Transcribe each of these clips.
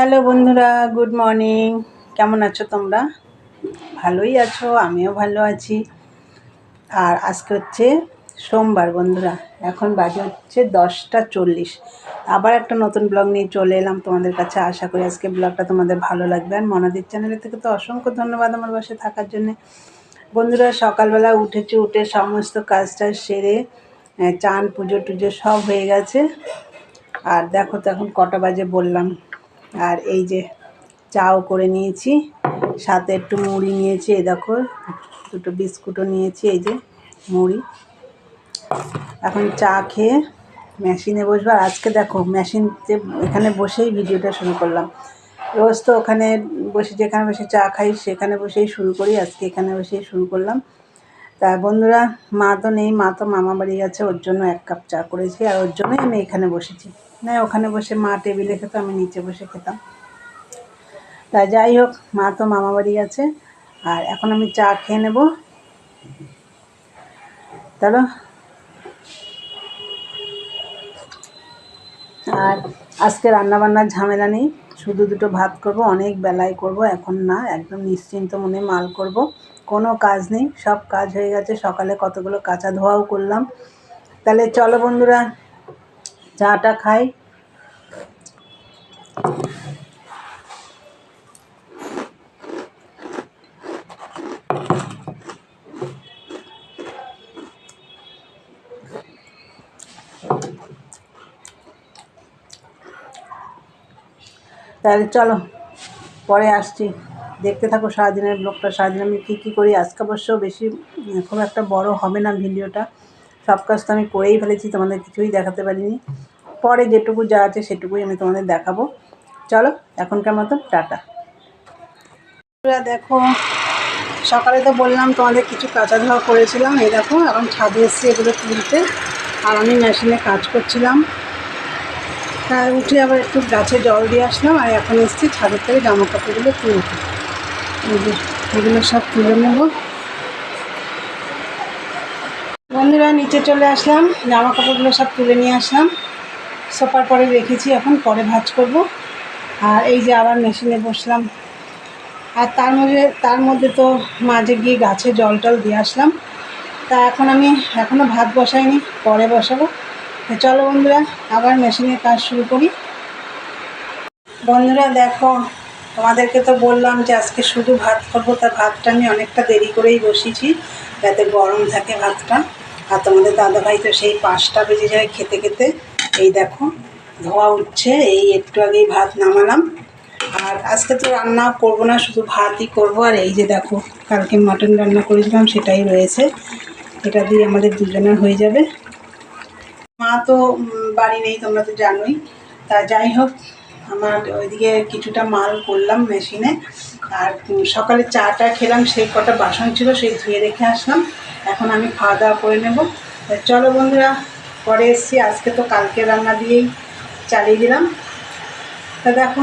Hello বন্ধুরা, good morning. কেমন আছো তোমরা? ভালোই আছো, আমিও ভালো আছি। আর আজকে হচ্ছে সোমবার বন্ধুরা, এখন বাজে হচ্ছে দশটা চল্লিশ। আবার একটা নতুন ব্লগ নিয়ে চলে এলাম তোমাদের কাছে। আশা করি আজকে ব্লগটা তোমাদের ভালো লাগবে। আর মনাদির চ্যানেলের থেকে তো অসংখ্য ধন্যবাদ আমার বাসে থাকার জন্যে। বন্ধুরা, সকালবেলা উঠেছি, উঠে সমস্ত কাজটা সেরে চান, পুজো টুজো সব হয়ে গেছে। আর দেখো তো এখন কটা বাজে বললাম। আর এই যে চাও করে নিয়েছি, সাথে একটু মুড়ি নিয়েছি, এই দেখো, দুটো বিস্কুটও নিয়েছি, এই যে মুড়ি। এখন চা খেয়ে মেশিনে বসবো, আর আজকে দেখো মেশিনতে এখানে বসেই ভিডিওটা শুরু করলাম। রোজ তো ওখানে বসে যেখানে বসে চা খাই, সেখানে বসেই শুরু করি, আজকে এখানে বসেই শুরু করলাম। তা বন্ধুরা, মা তো নেই, মা তো মামা বাড়ি গেছে, ওর জন্য এক কাপ চা করেছি আর ওর জন্যই আমি এখানে বসেছি। না, ওখানে বসে মা টেবিলে খেত, আমি নিচে বসে খেতাম। তা যাই হোক, মা তো মামা বাড়ি গেছে, আর এখন আমি চা খেয়ে নেব। চলো আর আজকে রান্নাবান্নার ঝামেলা নেই, শুধু দুটো ভাত করব, অনেক বেলায় করব, এখন না, একদম নিশ্চিন্ত মনে মাল করব। কোনো কাজ নেই, সব কাজ হয়ে গেছে। সকালে কতগুলো কাঁচা ধোয়াও করলাম। তাহলে চলো বন্ধুরা, চাটা খাই। তাহলে চলো, পরে আসছি। দেখতে থাকো সারাদিনের ব্লগটা, সারাদিন আমি কী কী করি? আজকে অবশ্য বেশি খুব একটা বড় হবে না ভিডিওটা। সব কাজ তো আমি করেই ফেলেছি, তোমাদের কিছুই দেখাতে পারিনি। পরে যেটুকু যা আছে সেটুকুই আমি তোমাদের দেখাবো। চলো, এখনকার মতো টাটা। দেখো, সকালে তো বললাম তোমাদের কিছু কাঁচা ধোয়া করেছিলাম। এই দেখো, এখন ছাদে এসেছি এগুলো তুলতে। আর আমি মেশিনে কাজ করছিলাম। উঠে আবার একটু গাছে জল দিয়ে আসলাম, আর এখন এসেছি ছাদের থেকে জামা কাপড়গুলো তুলতে। এগুলো সব তুলে নেব। বন্ধুরা, নিচে চলে আসলাম, জামা কাপড়গুলো সব তুলে নিয়ে আসলাম। সোপার পরে রেখেছি, এখন পরে ভাজ করব। আর এই যে আবার মেশিনে বসলাম। আর তার মধ্যে তার মধ্যে তো মাঝে গিয়ে গাছে জল টল দিয়ে আসলাম। তা এখন আমি এখনও ভাত বসাইনি, পরে বসাবো। চলো বন্ধুরা, আবার মেশিনের কাজ শুরু করি। বন্ধুরা, দেখো তোমাদেরকে তো বললাম যে আজকে শুধু ভাত করব তা ভাতটা আমি অনেকটা দেরি করেই বসিয়েছি, যাতে গরম থাকে ভাতটা। আর তোমাদের দাদাভাই তো সেই পাঁচটা বেজে যায় খেতে খেতে। এই দেখো, ধোয়া উঠছে, এই একটু আগেই ভাত নামালাম। আর আজকে তো রান্না করব না, শুধু ভাতই করব। আর এই যে দেখো, কালকে মাটন রান্না করেছিলাম, সেটাই রয়েছে। এটা দিয়ে আমাদের দুজনের হয়ে যাবে। মা তো বাড়ি নেই, তোমরা তো জানোই। তা যাই হোক আমার ওইদিকে কিছুটা মাল করলাম মেশিনে। আর সকালে চাটা খেলাম, সেই কটা বাসন ছিল, সেই ধুয়ে রেখে আসলাম। এখন আমি খাওয়া দাওয়া করে নেব। চলো বন্ধুরা, পরে এসছি। আজকে তো কালকে রান্না দিয়েই চালিয়ে দিলাম। তা দেখো,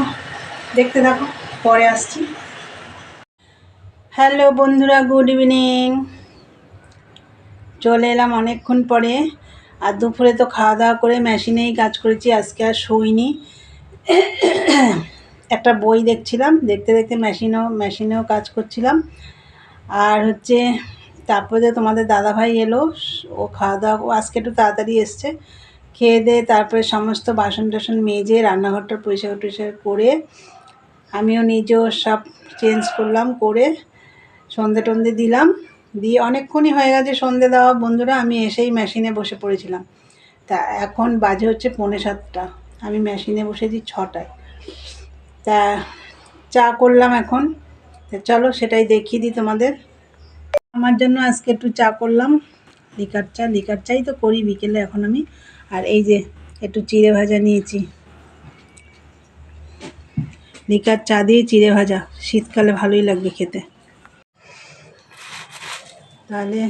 দেখতে থাকো, পরে আসছি। হ্যালো বন্ধুরা, গুড ইভিনিং। চলে এলাম অনেকক্ষণ পরে। আর দুপুরে তো খাওয়া দাওয়া করে মেশিনেই কাজ করেছি, আজকে আর শুইনি। একটা বই দেখছিলাম, দেখতে দেখতে মেশিনেও মেশিনেও কাজ করছিলাম। আর হচ্ছে তারপরে যে তোমাদের দাদাভাই এলো, ও খাওয়া দাওয়া ও আজকে একটু তাড়াতাড়ি এসছে। খেয়ে দিয়ে তারপরে সমস্ত বাসন টাসন মেজে, রান্নাঘরটা পরিষ্কার টরিষ্কার করে আমিও নিজেও সব চেঞ্জ করলাম, করে সন্ধে টন্ধে দিলাম। দিয়ে অনেকক্ষণই হয়ে গেছে সন্ধে দেওয়া। বন্ধুরা, আমি এসেই মেশিনে বসে পড়েছিলাম। তা এখন বাজে হচ্ছে পৌনে সাতটা। আমি মেশিনে বসেছি ছটায়। তা চা করলাম এখন। তা চলো সেটাই দেখিয়ে দিই তোমাদের। আমার জন্য আজকে একটু চা করলাম। লিকার চা, লিকার চাই তো করি বিকেলে এখন আমি। আর এই যে একটু চিড়ে ভাজা নিয়েছি। লিকার চা দিয়ে চিড়ে ভাজা। শীতকালে ভালোই লাগবে খেতে। তাহলে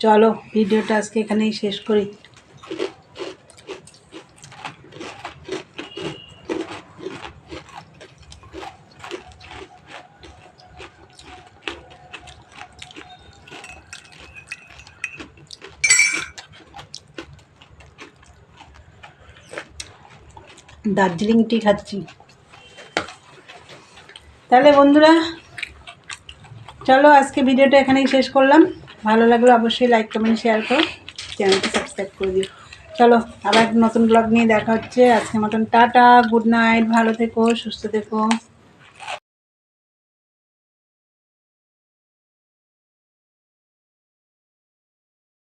চলো, ভিডিওটা আজকে এখানেই শেষ করি। দার্জিলিং টি খাচ্ছি। তাহলে বন্ধুরা, চলো আজকে ভিডিওটা এখানেই শেষ করলাম। ভালো লাগল অবশ্যই লাইক কমেন্ট শেয়ার করো। চ্যানেলটি সাবস্ক্রাইব করে দিও। চলো, আবার নতুন ব্লগ নিয়ে দেখা হচ্ছে। আজকে মতন টাটা গুড নাইট ভালো থেকো, সুস্থ থেকো।